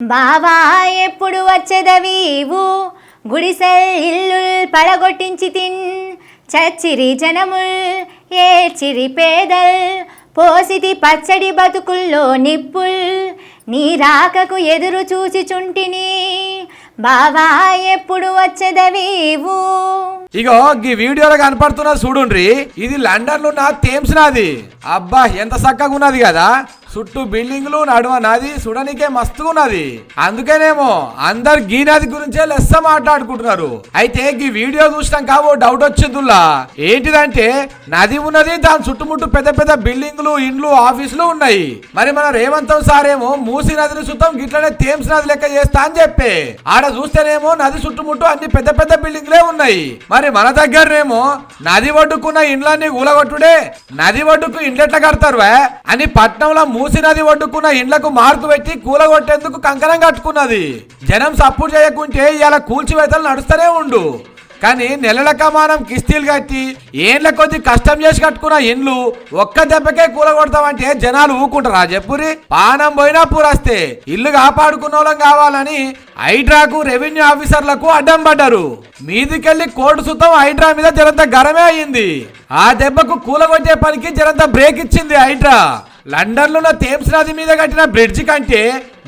బావా ఎప్పుడు వచ్చేదవీవు గుడిసెల్ ఇల్లు పడగొట్టించి తిన్. చచ్చిరి జనముల్ ఏడ్చిరి పేదల్? పోసితి పచ్చడి బతుకుల్లో నిప్పుల్. నీ రాకకు ఎదురు చూసి చుంటిని. బావా ఎప్పుడు వచ్చేదవీవు ఇగో ఈ వీడియోలో కనపడుతున్న చూడుండ్రి. ఇది లండన్లో నా థేమ్స్ నాది. అబ్బా ఎంత చక్కగా ఉన్నది కదా. చుట్టూ బిల్డింగ్లు నడుమ నది చూడనికే మస్తుగా ఉన్నది. అందుకేనేమో అందరు గీ నది గురించే లెస్స మాట్లాడుకుంటున్నారు. అయితే ఈ వీడియో చూసినాక ఓ డౌట్ వచ్చిందిలా ఏంటిదంటే నది ఉన్నది దాని చుట్టుముట్టు పెద్ద పెద్ద బిల్డింగ్లు ఇండ్లు ఆఫీసులు ఉన్నాయి. మరి మన రేవంతం సారేమో మూసి నదిని సుతం గిట్లనే థేమ్స్ నది లెక్క చేస్తా అని చెప్పే. ఆడ చూస్తేనేమో నది చుట్టుముట్టు అన్ని పెద్ద పెద్ద బిల్డింగ్లే ఉన్నాయి. మరి మన దగ్గరనేమో నది ఒడ్డుకున్న ఇండ్లన్నీ ఊలగొట్టుడే నది ఒడ్డుకు ఇండ్లెట్ల కడతారు అని పట్నంలో మూసినది ఒడ్డుకున్న ఇండ్లకు మార్కు పెట్టి కూలగొట్టేందుకు కంకణం కట్టుకున్నది. జనం సపోర్ట్ చేయకుంటే ఇలా కూల్చివేతలు నడుస్తూనే ఉండు. కానీ నెలల కమానం కిస్తీలు కట్టి ఏండ్ల కొద్ది కష్టం చేసి కట్టుకున్న ఇండ్లు ఒక్క దెబ్బకే కూలగొడతామంటే జనాలు ఊకుంటారా చెప్పురి? పానం పోయినా పూరస్తే. ఇల్లు కాపాడుకున్న వాళ్ళం కావాలని హైడ్రాకు రెవెన్యూ ఆఫీసర్లకు అడ్డం పడ్డారు. మీదికెళ్ళి కోర్టు సుతం హైడ్రా మీద జరంత గరమే అయింది. ఆ దెబ్బకు కూలగొట్టే పనికి జరంత బ్రేక్ ఇచ్చింది హైడ్రా. లండన్లో థేమ్స్ నది మీద కట్టిన బ్రిడ్జి కంటే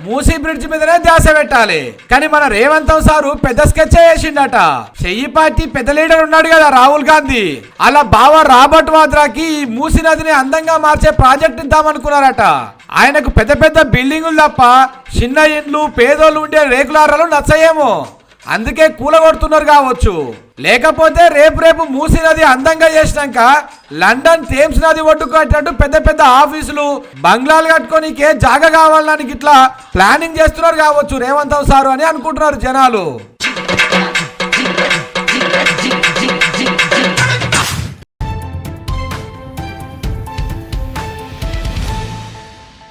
మూసీ బ్రిడ్జ్ మీదనే ధ్యాస పెట్టాలి. కానీ మన రేవంతం సారు పెద్ద స్కెచ్ వేసిండట చెయ్యి పార్టీ పెద్ద లీడర్ ఉన్నాడు కదా రాహుల్ గాంధీ. అలా బావ రాబర్ట్ వాద్రాకి ఈ మూసీ నదిని అందంగా మార్చే ప్రాజెక్ట్ ఇద్దామనుకున్నారట. ఆయనకు పెద్ద పెద్ద బిల్డింగులు తప్ప చిన్న ఇండ్లు పేదోళ్ళు ఉండే రేకులారాలు నచ్చయేమో. అందుకే కూలగొడుతున్నారు కావచ్చు. లేకపోతే రేపు రేపు మూసి నది అందంగా చేసినాక లండన్ థేమ్స్ నది ఒడ్డుకు కట్టినట్టు పెద్ద పెద్ద ఆఫీసులు బంగ్లాలు కట్టుకోనికే జాగ కావాలని ఇట్లా ప్లానింగ్ చేస్తున్నారు కావచ్చు రేవంత్ సారు అని అనుకుంటున్నారు జనాలు.